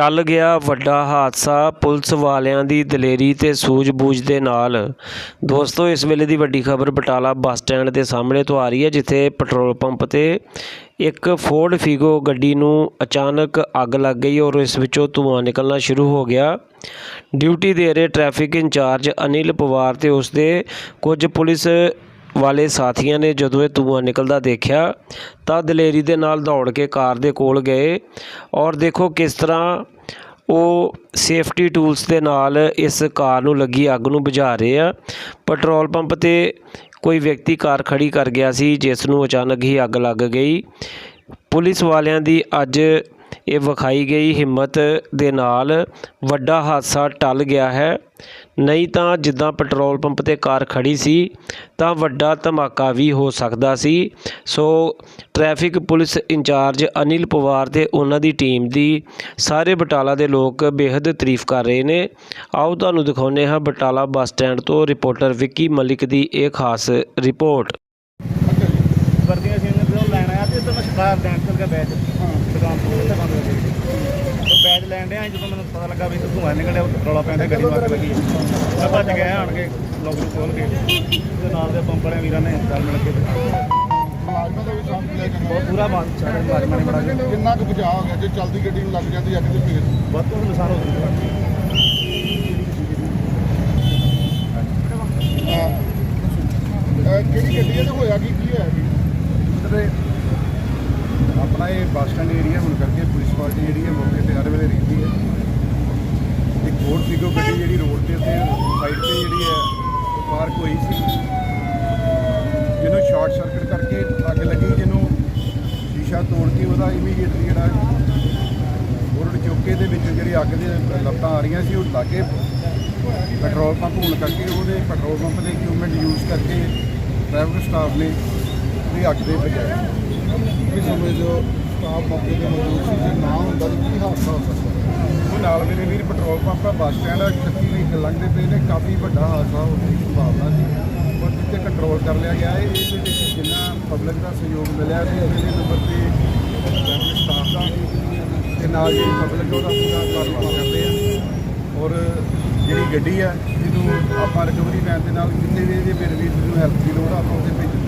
ਟਲ ਗਿਆ ਵੱਡਾ ਹਾਦਸਾ ਪੁਲਿਸ ਵਾਲਿਆਂ ਦੀ ਦਲੇਰੀ ਤੇ ਸੂਝ-ਬੂਝ ਦੇ ਨਾਲ। ਦੋਸਤੋ, ਇਸ ਵੇਲੇ ਦੀ ਵੱਡੀ ਖਬਰ ਬਟਾਲਾ ਬੱਸ ਸਟੈਂਡ ਦੇ ਸਾਹਮਣੇ ਤੋਂ ਆ ਰਹੀ ਹੈ, ਜਿੱਥੇ ਪੈਟਰੋਲ ਪੰਪ ਤੇ ਇੱਕ ਫੋਰਡ ਫੀਗੋ ਗੱਡੀ ਨੂੰ ਅਚਾਨਕ ਅੱਗ ਲੱਗ ਗਈ ਔਰ ਇਸ ਵਿੱਚੋਂ ਧੂੰਆਂ ਨਿਕਲਣਾ ਸ਼ੁਰੂ ਹੋ ਗਿਆ। ਡਿਊਟੀ ਦੇ ਰਹੇ ਟ੍ਰੈਫਿਕ ਇੰਚਾਰਜ ਅਨਿਲ ਪਵਾਰ ਤੇ ਉਸਦੇ ਕੁਝ ਪੁਲਿਸ ਵਾਲੇ ਸਾਥੀਆਂ ਨੇ ਜਦੋਂ ਇਹ ਧੂੰਆਂ ਨਿਕਲਦਾ ਦੇਖਿਆ ਤਾਂ ਦਲੇਰੀ ਦੇ ਨਾਲ ਦੌੜ ਕੇ ਕਾਰ ਦੇ ਕੋਲ ਗਏ ਔਰ ਦੇਖੋ ਕਿਸ ਤਰ੍ਹਾਂ ਉਹ ਸੇਫਟੀ ਟੂਲਸ ਦੇ ਨਾਲ ਇਸ ਕਾਰ ਨੂੰ ਲੱਗੀ ਅੱਗ ਨੂੰ ਬੁਝਾ ਰਹੇ ਆ। ਪੈਟਰੋਲ ਪੰਪ ਤੇ ਕੋਈ ਵਿਅਕਤੀ ਕਾਰ ਖੜੀ ਕਰ ਗਿਆ ਸੀ, ਜਿਸ ਨੂੰ ਅਚਾਨਕ ਹੀ ਅੱਗ ਲੱਗ ਗਈ। ਪੁਲਿਸ ਵਾਲਿਆਂ ਦੀ ਅੱਜ ਇਹ ਵਿਖਾਈ ਗਈ ਹਿੰਮਤ ਦੇ ਨਾਲ ਵੱਡਾ ਹਾਦਸਾ ਟਲ ਗਿਆ ਹੈ। ਨਹੀਂ ਤਾਂ ਜਿੱਦਾਂ ਪੈਟਰੋਲ ਪੰਪ ਤੇ ਕਾਰ ਖੜੀ ਸੀ, ਤਾਂ ਵੱਡਾ ਧਮਾਕਾ ਵੀ ਹੋ ਸਕਦਾ ਸੀ। So traffic police incharge Anil Pawar ਤੇ ਉਹਨਾਂ ਦੀ ਟੀਮ ਦੀ ਸਾਰੇ ਬਟਾਲਾ ਦੇ ਲੋਕ ਬੇहद ਤਾਰੀਫ ਕਰ ਰਹੇ ਨੇ। ਆਓ ਤੁਹਾਨੂੰ ਦਿਖਾਉਂਦੇ ਹਾਂ ਬਟਾਲਾ ਬੱਸ ਸਟੈਂਡ ਤੋਂ ਰਿਪੋਰਟਰ ਵਿੱਕੀ ਮਲਿਕ ਦੀ ਇਹ ਖਾਸ ਰਿਪੋਰਟ ਵਰਦੀਆਂ ਸੀ ਉਹਨੇ ਜਦੋਂ ਲੈਣ ਆਇਆ ਤੇ ਮੈਂ ਦੇਣ ਚੱਲ ਗਿਆ ਬੈਚ ਦੁਕਾਨ ਤੋਂ ਉੱਥੇ ਬੰਦ ਹੋ ਗਈ ਬੈਚ ਲੈਣ ਡਿਆ ਜਦੋਂ ਮੈਨੂੰ ਪਤਾ ਲੱਗਾ ਵੀ ਧੂੰਆਂ ਨਿਕਲਿਆ ਉਹ ਰੌਲਾ ਪੈਂਦਾ ਗੱਡੀ ਅੱਗ ਲੱਗੀ। ਮੈਂ ਭੱਜ ਗਿਆ ਆਣ ਕੇ ਲੋਕ ਨੂੰ ਖੋਲ ਕੇ। ਤੇ ਨਾਲ ਦੇ ਪੰਪ ਵਾਲੇ ਵੀਰਾਂ ਨੇ ਚੱਲ ਮਿਲ ਕੇ। ਮੁਲਾਜ਼ਮਾਂ ਦਾ ਵੀ ਸਾਥ ਲੈ ਕੇ ਬਹੁਤ ਪੂਰਾ ਬਾਤ ਸਾਰੇ ਮੁਲਾਜ਼ਮਾਂ ਨੇ ਬੜਾ। ਕਿੰਨਾ ਕੁ ਬਚਾਅ ਹੋ ਗਿਆ? ਜੇ ਚੱਲਦੀ ਗੱਡੀ ਨੂੰ ਲੱਗ ਜਾਂਦੀ ਅੱਗ ਤੇ ਫੇਰ? ਬਹੁਤ ਤੋਂ ਨੁਕਸਾਨ ਹੋ ਅਹ ਕਿਹੜੀ ਗੱਡੀ ਹੈ ਤੇ ਹੋਇਆ ਕੀ? ਕੀ ਹੋਇਆ ਜੀ ਆਪਣਾ ਇਹ ਬੱਸ ਸਟੈਂਡ ਏਰੀਆ ਹੁਣ ਕਰਕੇ ਪੁਲਿਸ ਪਾਰਟੀ ਜਿਹੜੀ ਹੈ ਮੌਕੇ ਤੇ ਹਰ ਵੇਲੇ ਰਹਿੰਦੀ ਹੈ। ਇੱਕ ਹੋਰ ਸੀਗੋ ਗੱਡੀ ਜਿਹੜੀ ਰੋਡ ਤੇ ਤੇ ਸਾਈਡ ਤੇ ਜਿਹੜੀ ਹੈ ਪਾਰਕ ਹੋਈ ਸੀ। ਜਿਹਨੂੰ ਸ਼ਾਰਟ ਸਰਕਟ ਕਰਕੇ ਅੱਗ ਲੱਗੀ, ਜਿਹਨੂੰ ਸ਼ੀਸ਼ਾ ਤੋੜ ਕੇ ਉਹਦਾ ਇਮੀਡੀਏਟਲੀ ਜਿਹੜਾ ਬੋਰਡ ਚੌਕੇ ਦੇ ਵਿੱਚ ਜਿਹੜੀ ਅੱਗ ਦੇ ਲਪਟਾਂ ਆ ਰਹੀਆਂ ਸੀ, ਉਹ ਲਾਗੇ ਪੈਟਰੋਲ ਪੰਪ ਹੋਣ ਕਰਕੇ ਉਹਦੇ ਪੈਟਰੋਲ ਪੰਪ ਦੇ ਇਕਵਿਪਮੈਂਟ ਯੂਜ਼ ਕਰਕੇ ਟ੍ਰੈਫਿਕ ਸਟਾਫ ਨੇ ਵੀ ਅੱਗ ਦੇ ਬਚਾਇਆ ਕੀ ਸਮਝਦੇ ਹੋ ਸਟਾਫ ਮੌਕੇ ਤੇ ਮੌਜੂਦ ਸੀ, ਜੇ ਨਾ ਹੁੰਦਾ ਤਾਂ ਕੀ ਹਾਦਸਾ ਹੋ ਸਕਦਾ? ਉਹ ਨਾਲ ਮੇਰੇ ਵੀਰ ਪੈਟਰੋਲ ਪੰਪ ਦਾ ਬੱਸ ਸਟੈਂਡ ਆ 36 ਲੰਘਦੇ ਪਏ ਨੇ, ਕਾਫੀ ਵੱਡਾ ਹਾਦਸਾ ਹੋਣ ਦੀ ਸੰਭਾਵਨਾ ਸੀ। ਪਰ ਜਿੱਥੇ ਕੰਟਰੋਲ ਕਰ ਲਿਆ ਗਿਆ ਹੈ ਇਸ ਵਿੱਚ ਜਿੰਨਾ ਪਬਲਿਕ ਦਾ ਸਹਿਯੋਗ ਮਿਲਿਆ ਤੇ ਅਗਲੇ ਨੰਬਰ ਤੇ ਸਟਾਫ ਦਾ ਤੇ ਨਾਲ ਜਿਹੜੀ ਪਬਲਿਕ ਉਹਦਾ ਪੂਰਾ ਧੰਨਵਾਦ ਕਰਦੇ ਆ। ਔਰ ਜਿਹੜੀ ਗੱਡੀ ਆ ਜਿਹਨੂੰ ਆਪਾਂ ਰਿਕਵਰੀ ਵੈਨ ਦੇ ਨਾਲ ਕਿੰਨੇ ਵੀ ਇਹਦੇ ਮੇਰੇ ਵੀਰ ਨੂੰ ਹੈਲਪ ਦੀ ਲੋੜ ਆ, ਆਪਾਂ ਉਹਦੇ ਭੇਜ